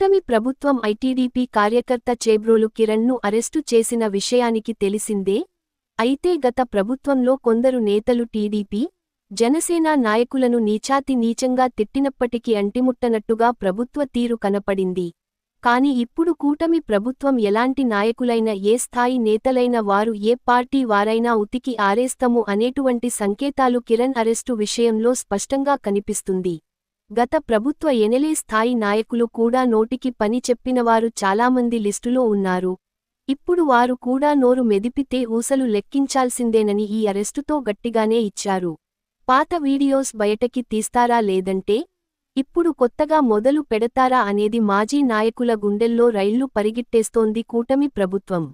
కూటమి ప్రభుత్వం ఐటీడీపీ కార్యకర్త చేబ్రోలు కిరణ్ను అరెస్టు చేసిన విషయానికి తెలిసిందే. అయితే గత ప్రభుత్వంలో కొందరు నేతలు టీడీపీ జనసేన నాయకులను నీచాతి నీచంగా తిట్టినప్పటికీ అంటిముట్టనట్టుగా ప్రభుత్వ తీరు కనపడింది. కాని ఇప్పుడు కూటమి ప్రభుత్వం ఎలాంటి నాయకులైన ఏ స్థాయి నేతలైన వారు ఏ పార్టీ వారైనా ఉతికి ఆరేస్తము అనేటువంటి సంకేతాలు కిరణ్ అరెస్టు విషయంలో స్పష్టంగా కనిపిస్తుంది. గత ప్రభుత్వ ఎనెలే స్థాయి నాయకులు కూడా నోటికి పని చెప్పినవారు చాలామంది లిస్టులో ఉన్నారు. ఇప్పుడు వారు కూడా నోరు మెదిపితే ఊసలు లెక్కించాల్సిందేనని ఈ అరెస్టుతో గట్టిగానే ఇచ్చారు. పాత వీడియోస్ బయటకి తీస్తారా లేదంటే? ఇప్పుడు కొత్తగా మొదలు పెడతారా అనేది మాజీ నాయకుల గుండెల్లో రైళ్ళు పరిగిట్టేస్తోంది కూటమి ప్రభుత్వం.